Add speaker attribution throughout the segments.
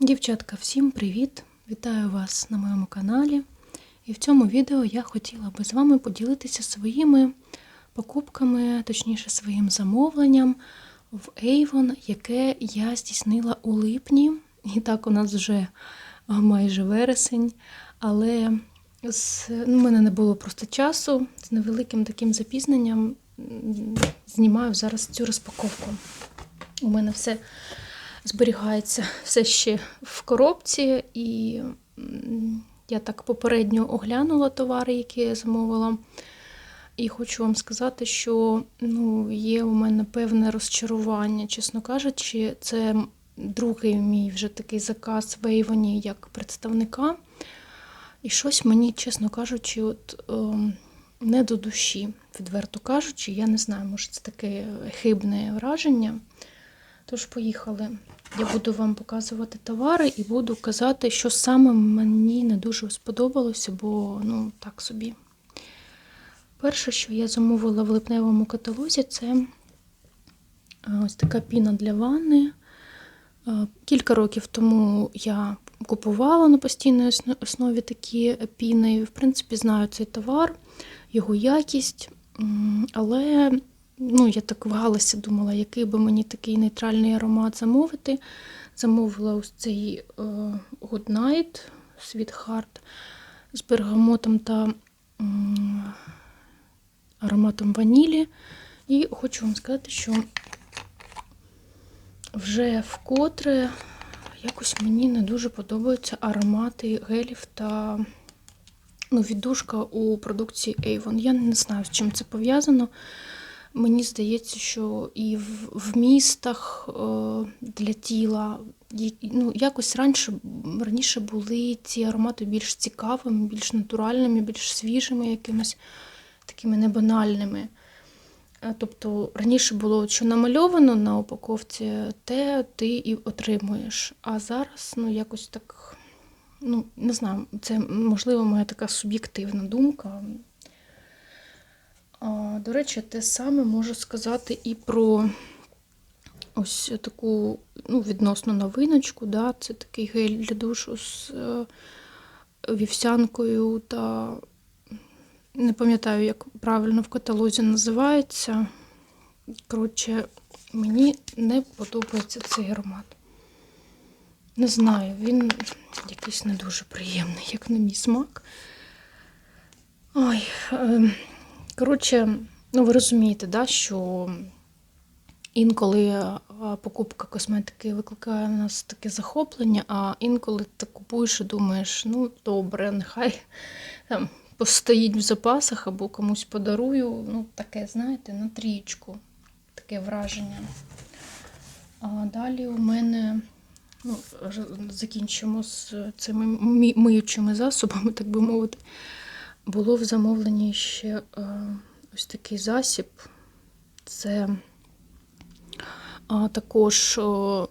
Speaker 1: Дівчатка, всім привіт! Вітаю вас на моєму каналі. І в цьому відео я хотіла би з вами поділитися своїми покупками, точніше, своїм замовленням в Avon, яке я здійснила у липні. І так у нас вже майже вересень. Але з, ну, мене не було просто часу. З невеликим таким запізненням знімаю зараз цю розпаковку. У мене все зберігається все ще в коробці, і я так попередньо оглянула товари, які я замовила. І хочу вам сказати, що ну, є у мене певне розчарування, чесно кажучи, це другий мій вже такий заказ в Avon як представника. І щось мені, чесно кажучи, от, ем, не до душі, відверто кажучи, я не знаю, може це таке хибне враження. Тож, поїхали. Я буду вам показувати товари і буду казати, що саме мені не дуже сподобалося, бо ну так собі. Перше, що я замовила в липневому каталозі, це е, ось така піна для ванни. Е, Кілька років тому я купувала на постійній основі такі піни. В принципі, знаю цей товар, його якість. Але ну, я так вагалася, думала, який би мені такий нейтральний аромат замовити. Замовила ось цей е, Good Night Sweetheart з бергамотом та ароматом ванілі. І хочу вам сказати, що вже вкотре якось мені не дуже подобаються аромати гелів та ну, віддушка у продукції Avon. Я не знаю, з чим це пов'язано. Мені здається, що і в, в містах е, для тіла ну, якось раніше, раніше були ці аромати більш цікавими, більш натуральними, більш свіжими, якимись такими небанальними. Е, Тобто раніше було, що намальовано на упаковці, те ти і отримуєш. А зараз, ну, якось так, ну, не знаю, це можливо моя така суб'єктивна думка. До речі, те саме можу сказати і про ось таку ну, відносно новиночку. Да? Це такий гель для душу з е, вівсянкою та не пам'ятаю, як правильно в каталозі називається. Коротше, мені не подобається цей аромат. Не знаю, він якийсь не дуже приємний, як на мій смак. Ой, е, коротше, ну ви розумієте, да, що інколи е, покупка косметики викликає в нас таке захоплення, а інколи ти купуєш і думаєш, ну добре, нехай там постоїть в запасах або комусь подарую. Ну, таке, знаєте, на трієчку. Таке враження. А далі у мене ну, закінчимо з цими миючими засобами, так би мовити. Було в замовленні ще е, ось такий засіб. Це а, також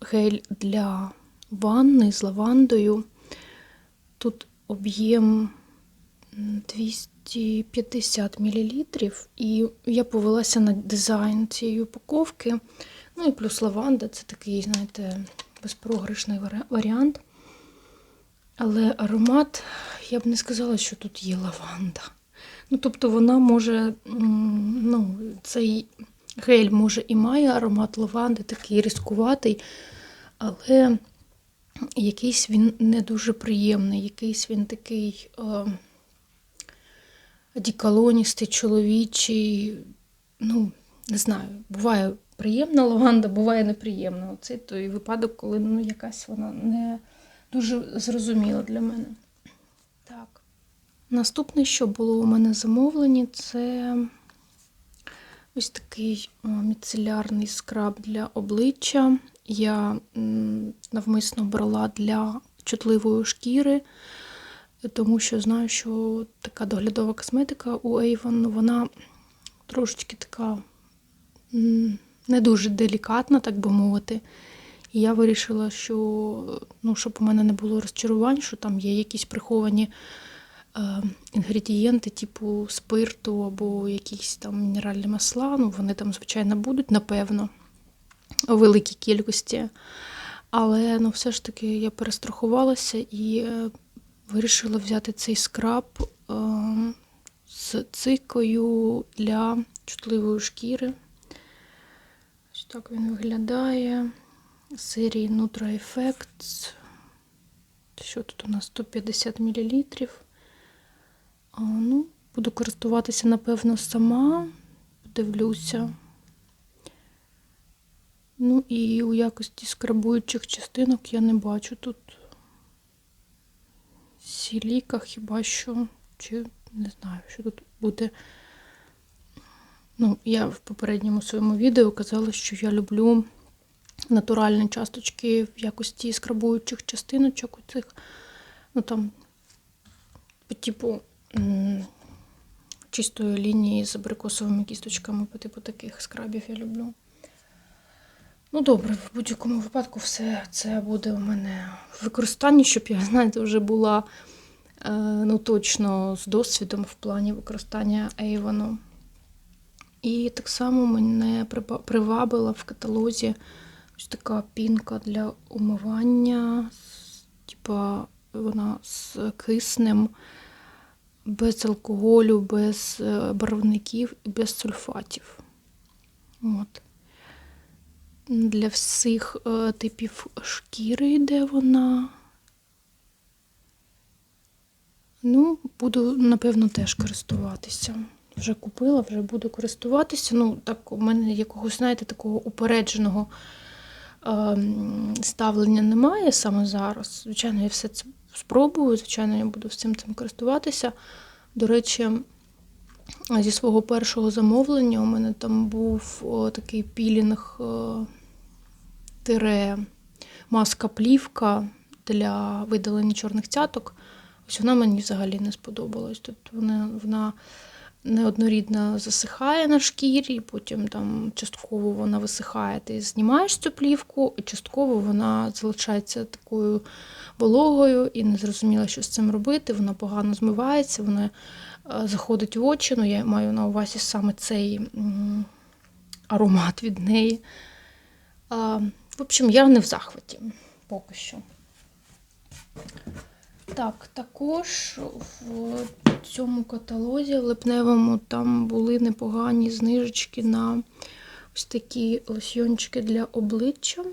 Speaker 1: гель для ванни з лавандою. Тут об'єм 250 мл, і я повелася на дизайн цієї упаковки. Ну і плюс лаванда це такий, знаєте, безпрограшний варіант. Але аромат, я б не сказала, що тут є лаванда. Ну, тобто вона може, ну, цей гель може і має аромат лаванди, такий різкуватий, але якийсь він не дуже приємний, якийсь він такий е, одіколоністий, чоловічий. Ну, не знаю, буває приємна лаванда, буває неприємна. Оце той випадок, коли ну, якась вона не дуже зрозуміла для мене. Наступне, що було у мене замовлені, це ось такий міцелярний скраб для обличчя. Я навмисно брала для чутливої шкіри, тому що знаю, що така доглядова косметика у Avon, вона трошечки така не дуже делікатна, так би мовити. І я вирішила, що ну, щоб у мене не було розчарувань, що там є якісь приховані інгредієнти, типу спирту або якісь там мінеральні масла. Ну, вони там, звичайно, будуть, напевно, у великій кількості. Але ну, все ж таки я перестрахувалася і е, вирішила взяти цей скраб е, з цикою для чутливої шкіри. Ось так він виглядає. Серії Nutra Effects. Що тут у нас? 150 мл. Ну, буду користуватися, напевно, сама. Подивлюся. Ну і у якості скрабуючих частинок я не бачу тут сіліка, хіба що, чи не знаю, що тут буде. Ну, я в попередньому своєму відео казала, що я люблю натуральні часточки в якості скрабуючих частиночок у цих, ну там, по типу чистої лінії з абрикосовими кісточками, по типу таких скрабів я люблю. Ну, добре, в будь-якому випадку все це буде у мене в використанні, щоб я, знаєте, вже була е, ну, точно з досвідом в плані використання Avon. І так само мене привабила в каталозі ось така пінка для умивання, типа вона з киснем, без алкоголю, без е, барвників і без сульфатів. От. Для всіх е, типів шкіри йде вона. Ну, буду, напевно, теж користуватися. Вже купила, вже буду користуватися. Ну, так, у мене якогось, знаєте, такого упередженого е, ставлення немає саме зараз. Звичайно, я все це спробую, звичайно, я буду всім цим користуватися. До речі, зі свого першого замовлення у мене там був такий пілінг тире маска плівка для видалення чорних цяток. Ось вона мені взагалі не сподобалась. Тобто вона, вона неоднорідно засихає на шкірі, потім там частково вона висихає, ти знімаєш цю плівку, і частково вона залишається такою вологою і не зрозуміла, що з цим робити. Вона погано змивається, вона е, заходить в очі. Ну, я маю на увазі саме цей аромат від неї. В общем, я не в захваті поки що. Так, також в цьому каталозі липневому там були непогані знижечки на ось такі лосьйончики для обличчя.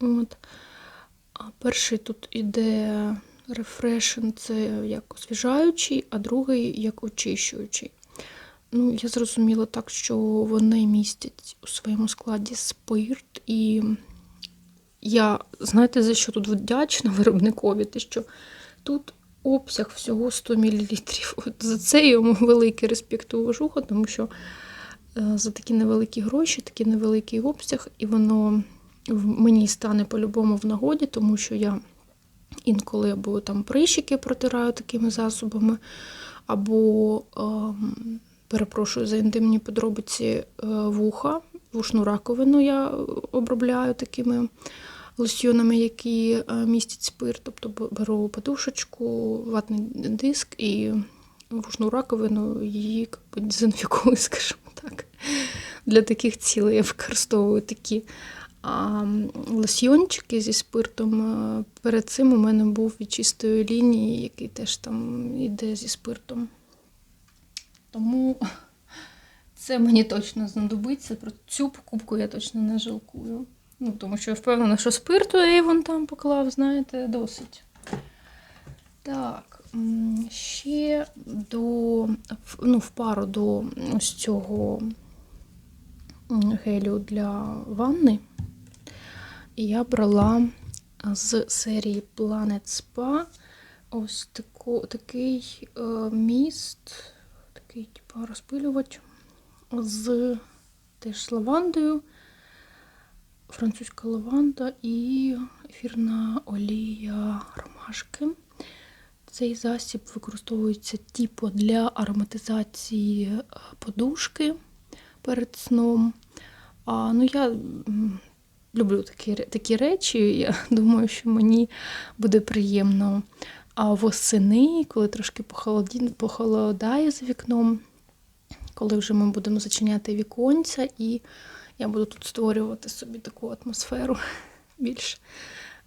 Speaker 1: От. А перший тут іде рефрешн, це як освіжаючий, а другий як очищуючий. Ну, я зрозуміла так, що вони містять у своєму складі спирт, і я, знаєте, за що тут вдячна виробникові? Те, що тут обсяг всього 100 мл. От за це йому великий респект уважуха, тому що е, за такі невеликі гроші, такий невеликий обсяг, і воно мені стане по-любому в нагоді, тому що я інколи або там прищики протираю такими засобами, або, ем, перепрошую за інтимні подробиці, е, вуха, вушну раковину я обробляю такими лосьйонами, які е, містять спирт, тобто беру подушечку, ватний диск і вушну раковину, її дезінфікую, скажімо так. Для таких цілей я використовую такі а, лосьйончики зі спиртом. е, Перед цим у мене був від чистої лінії, який теж там йде зі спиртом. Тому це мені точно знадобиться. Про цю покупку я точно не жалкую. Ну, тому що я впевнена, що спирту Avon там поклав, знаєте, досить. Так, ще до, ну, в пару до ось цього гелю для ванни. Я брала з серії Planet Spa ось таку, такий е, міст, такий, типу, розпилювач з теж з лавандою французька лаванда і ефірна олія ромашки. Цей засіб використовується типу для ароматизації е, подушки перед сном. А, ну, я люблю такі, такі речі. Я думаю, що мені буде приємно а восени, коли трошки похолодає за вікном, коли вже ми будемо зачиняти віконця, і я буду тут створювати собі таку атмосферу більш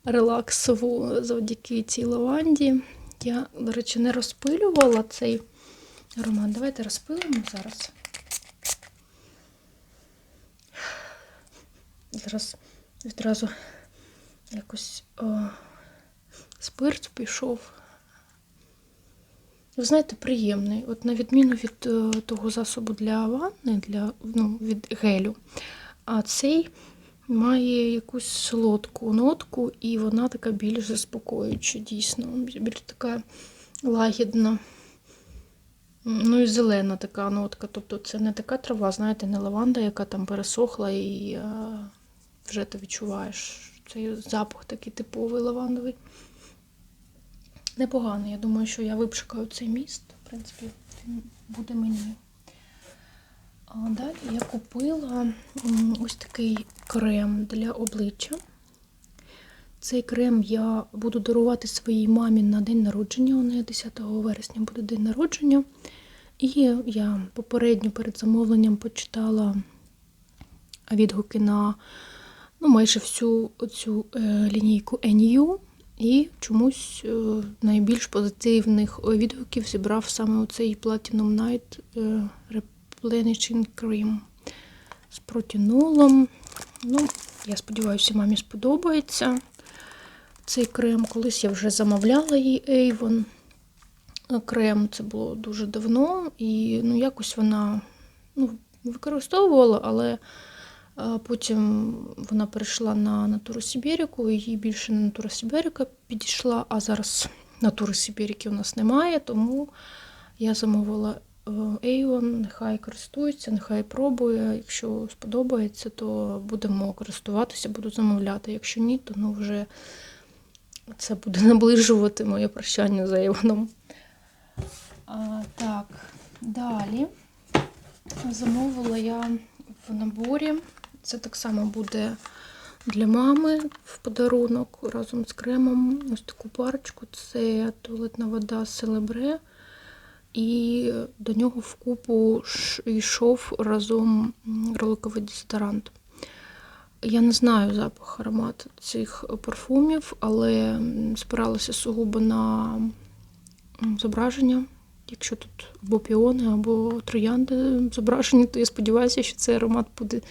Speaker 1: релаксову завдяки цій лаванді. Я, до речі, не розпилювала цей аромат. Давайте розпилимо зараз. Зараз відразу якось о, спирт пішов. Ви знаєте, приємний. От на відміну від е, того засобу для ванни, для, ну, від гелю, а цей має якусь солодку нотку, і вона така більш заспокоююча, дійсно. Більш така лагідна. Ну і зелена така нотка. Тобто це не така трава, знаєте, не лаванда, яка там пересохла і е, вже ти відчуваєш цей запах такий типовий лавандовий. Непоганий. Я думаю, що я випшикаю цей міст. В принципі, він буде мені. А далі я купила ось такий крем для обличчя. Цей крем я буду дарувати своїй мамі на день народження. У неї 10 вересня буде день народження. І я попередньо перед замовленням почитала відгуки на ну, майже всю цю е, лінійку NU. І чомусь е, найбільш позитивних відгуків зібрав саме оцей Platinum Night е, Replenishing Cream з протінолом. Ну, я сподіваюся, мамі сподобається цей крем. Колись я вже замовляла їй Avon крем. Це було дуже давно. І ну, якось вона ну, використовувала, але потім вона перейшла на Натуру Сибіріку, і їй більше на Натура Сибіріка підійшла, а зараз Натури Сибіріки у нас немає, тому я замовила е, Avon, нехай користується, нехай пробує. Якщо сподобається, то будемо користуватися, буду замовляти. Якщо ні, то ну вже це буде наближувати моє прощання з Avon. А, Так, далі замовила я в наборі. Це так само буде для мами в подарунок разом з кремом. Ось таку парочку. Це туалетна вода Селебре. І до нього в купу йшов разом роликовий дезодорант. Я не знаю запах аромат цих парфумів, але спиралася сугубо на зображення. Якщо тут або піони, або троянди зображені, то я сподіваюся, що цей аромат буде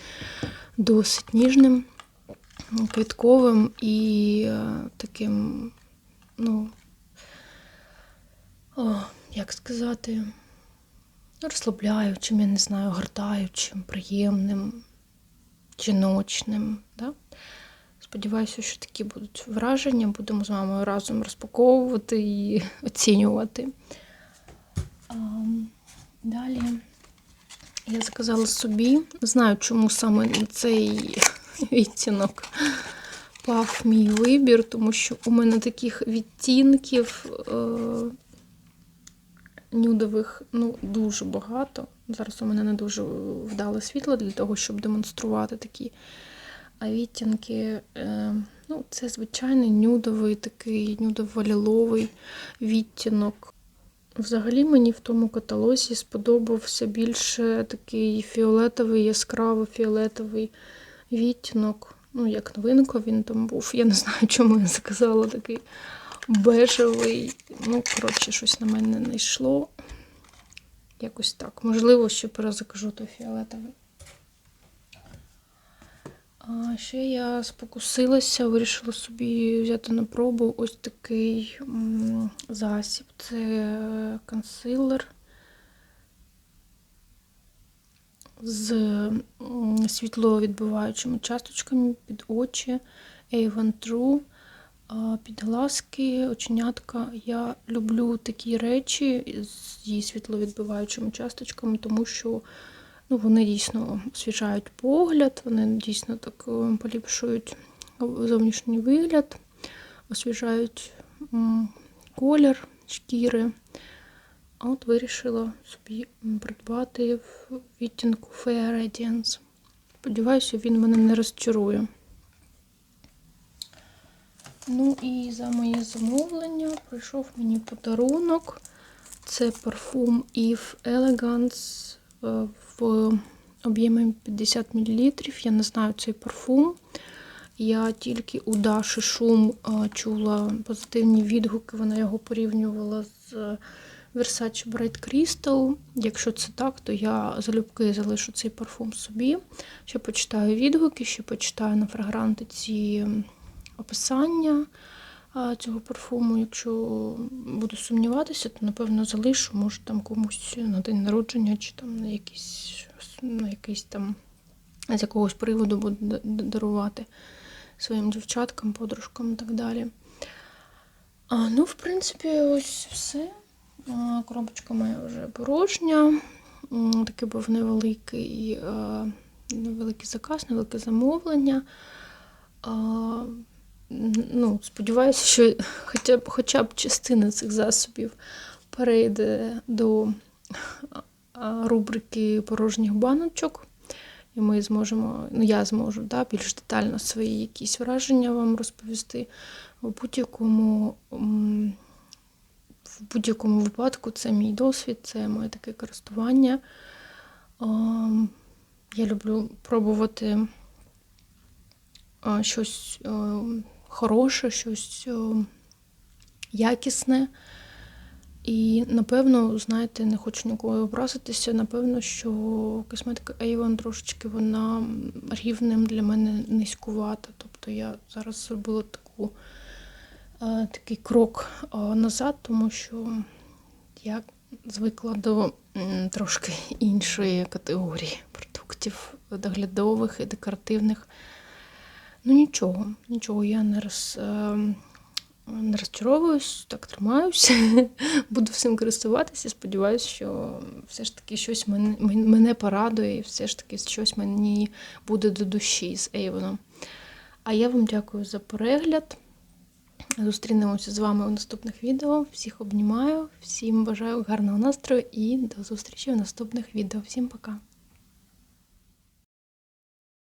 Speaker 1: досить ніжним, квітковим і е, таким, ну, о, як сказати, розслабляючим, я не знаю, гортаючим, приємним, жіночним. Да? Сподіваюся, що такі будуть враження. Будемо з вами разом розпаковувати і оцінювати. Далі я заказала собі. Знаю, чому саме цей відтінок пав мій вибір, тому що у мене таких відтінків е, нюдових ну, дуже багато. Зараз у мене не дуже вдале світло для того, щоб демонструвати такі відтінки. Е, ну, Це звичайний нюдовий такий нюдово-ліловий відтінок. Взагалі мені в тому каталозі сподобався більше такий фіолетовий, яскраво фіолетовий відтінок. Ну, як новинка він там був. Я не знаю, чому я заказала такий бежевий. Ну, коротше, щось на мене не йшло. Якось так. Можливо, ще перезакажу той фіолетовий. Ще я спокусилася, вирішила собі взяти на пробу ось такий засіб. Це консилер з світловідбиваючими часточками під очі Avon True, під глазки, оченятка. Я люблю такі речі з її світловідбиваючими часточками, тому що Ну, Вони дійсно освіжають погляд, вони дійсно так е, поліпшують зовнішній вигляд, освіжають колір шкіри. А от вирішила собі придбати в відтінку Fair Radiance. Сподіваюся, він мене не розчарує. Ну і за моє замовлення прийшов мені подарунок. Це парфум Eve Elegance в об'ємі 50 мл. Я не знаю цей парфум. Я тільки у Даші Шум чула позитивні відгуки. Вона його порівнювала з е, Versace Bright Crystal. Якщо це так, то я залюбки залишу цей парфум собі. Ще почитаю відгуки, ще почитаю на фрагрантиці м, описання цього парфуму. Якщо буду сумніватися, то напевно залишу, може там комусь на день народження чи там на якийсь, на якийсь там з якогось приводу буду дарувати своїм дівчаткам, подружкам і так далі. А, ну, в принципі, ось все. Коробочка моя вже порожня. Такий був невеликий, е, невеликий заказ, невелике замовлення. Ну, сподіваюся, що хоча б, хоча б частина цих засобів перейде до рубрики порожніх баночок. І ми зможемо, ну я зможу да, більш детально свої якісь враження вам розповісти. У будь-якому, в будь-якому випадку це мій досвід, це моє таке користування. Я люблю пробувати щось хороше, щось е, якісне. І напевно, знаєте, не хочу нікого образитися. Напевно, що косметика Avon трошечки вона рівнем для мене низькувата. Тобто я зараз зробила таку, е, такий крок е, назад, тому що я звикла до трошки іншої категорії продуктів доглядових і декоративних. Ну нічого, нічого, я не роз. е, не розчаровуюсь, так тримаюся. Буду всім користуватися. Сподіваюся, що все ж таки щось мене, мене порадує, і все ж таки щось мені буде до душі з Avon. А я вам дякую за перегляд. Зустрінемося з вами у наступних відео. Всіх обнімаю, всім бажаю гарного настрою і до зустрічі в наступних відео. Всім пока!